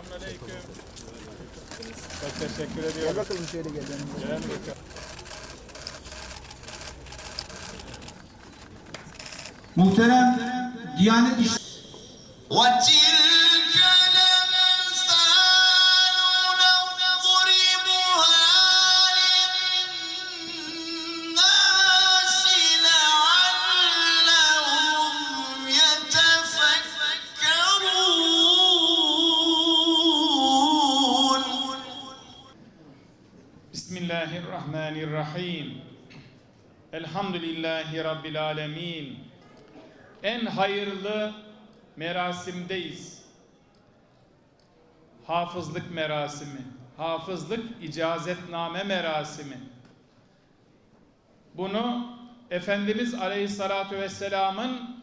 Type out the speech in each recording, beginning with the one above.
Selamünaleyküm. Çok teşekkür Gel ediyorum. bakalım şöyle gel. Gel bakalım. Muhterem Diyanet İşleri Bismillahirrahmanirrahim. Elhamdülillahi Rabbil alemin. En hayırlı merasimdeyiz. Hafızlık merasimi. Hafızlık icazetname merasimi. Bunu Efendimiz Aleyhisselatü Vesselam'ın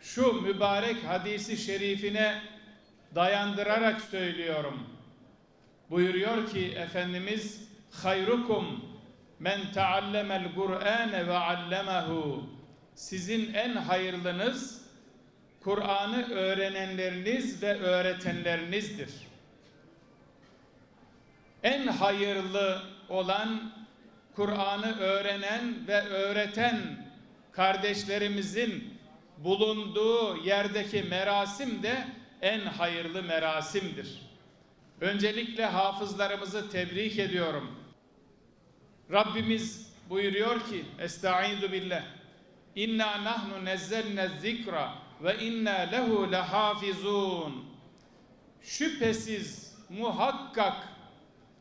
şu mübarek hadisi şerifine dayandırarak söylüyorum. Buyuruyor ki Efendimiz hayrukum men taallemel Kur'ane ve allemehu sizin en hayırlınız Kur'an'ı öğrenenleriniz ve öğretenlerinizdir. En hayırlı olan Kur'an'ı öğrenen ve öğreten kardeşlerimizin bulunduğu yerdeki merasim de en hayırlı merasimdir. Öncelikle hafızlarımızı tebrik ediyorum. Rabbimiz buyuruyor ki Estaizu billah İnna nahnu nezzelne zikra ve inna lehu lehafizun Şüphesiz muhakkak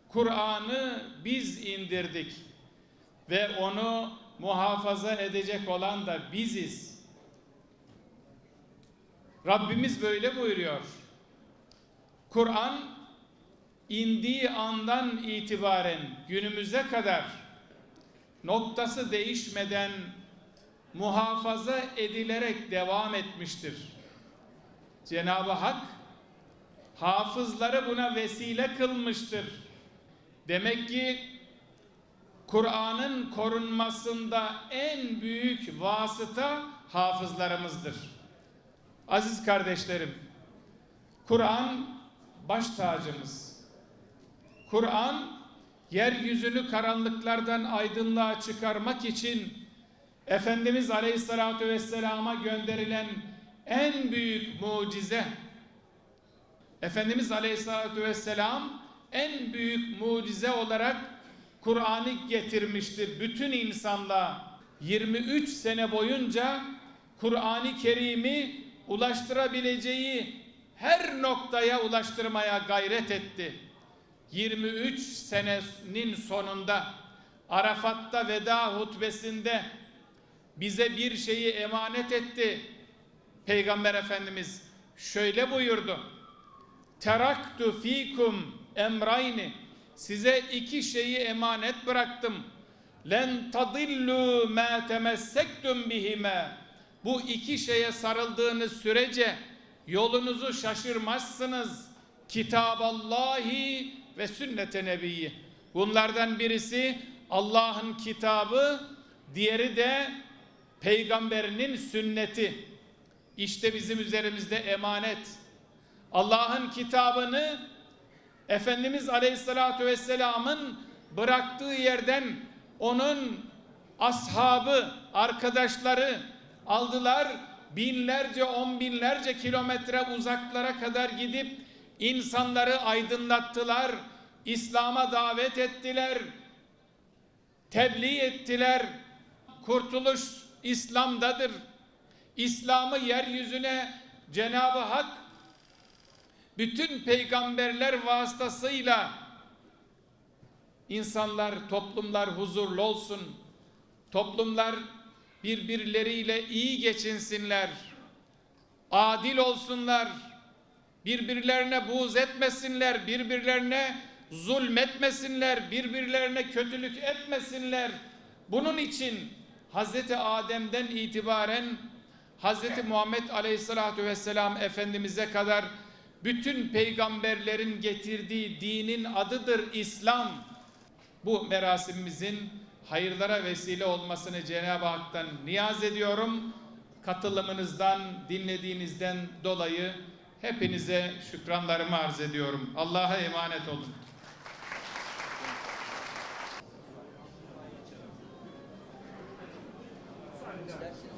Kur'an'ı biz indirdik ve onu muhafaza edecek olan da biziz. Rabbimiz böyle buyuruyor. Kur'an indiği andan itibaren günümüze kadar noktası değişmeden muhafaza edilerek devam etmiştir. Cenab-ı Hak hafızları buna vesile kılmıştır. Demek ki Kur'an'ın korunmasında en büyük vasıta hafızlarımızdır. Aziz kardeşlerim, Kur'an baş tacımız. Kur'an yeryüzünü karanlıklardan aydınlığa çıkarmak için Efendimiz Aleyhisselatü Vesselam'a gönderilen en büyük mucize. Efendimiz Aleyhisselatü Vesselam en büyük mucize olarak Kur'an'ı getirmiştir bütün insanlığa. 23 sene boyunca Kur'an-ı Kerim'i ulaştırabileceği her noktaya ulaştırmaya gayret etti. 23 senenin sonunda Arafat'ta veda hutbesinde bize bir şeyi emanet etti. Peygamber Efendimiz şöyle buyurdu. Teraktu fikum emrayni size iki şeyi emanet bıraktım. Len tadillu ma temessektum bihime. Bu iki şeye sarıldığınız sürece yolunuzu şaşırmazsınız. Kitaballahi ve sünnete nebiyyi. Bunlardan birisi Allah'ın kitabı, diğeri de peygamberinin sünneti. İşte bizim üzerimizde emanet. Allah'ın kitabını Efendimiz Aleyhisselatü Vesselam'ın bıraktığı yerden onun ashabı, arkadaşları aldılar. Binlerce, on binlerce kilometre uzaklara kadar gidip insanları aydınlattılar. İslam'a davet ettiler. Tebliğ ettiler. Kurtuluş İslam'dadır. İslam'ı yeryüzüne Cenab-ı Hak bütün peygamberler vasıtasıyla insanlar, toplumlar huzurlu olsun. Toplumlar birbirleriyle iyi geçinsinler. Adil olsunlar. Birbirlerine buğz etmesinler. Birbirlerine zulmetmesinler. Birbirlerine kötülük etmesinler. Bunun için Hazreti Adem'den itibaren Hazreti Muhammed Aleyhisselatü Vesselam Efendimiz'e kadar bütün peygamberlerin getirdiği dinin adıdır İslam. Bu merasimimizin hayırlara vesile olmasını Cenab-ı Hak'tan niyaz ediyorum. Katılımınızdan, dinlediğinizden dolayı Hepinize şükranlarımı arz ediyorum. Allah'a emanet olun. İsterseniz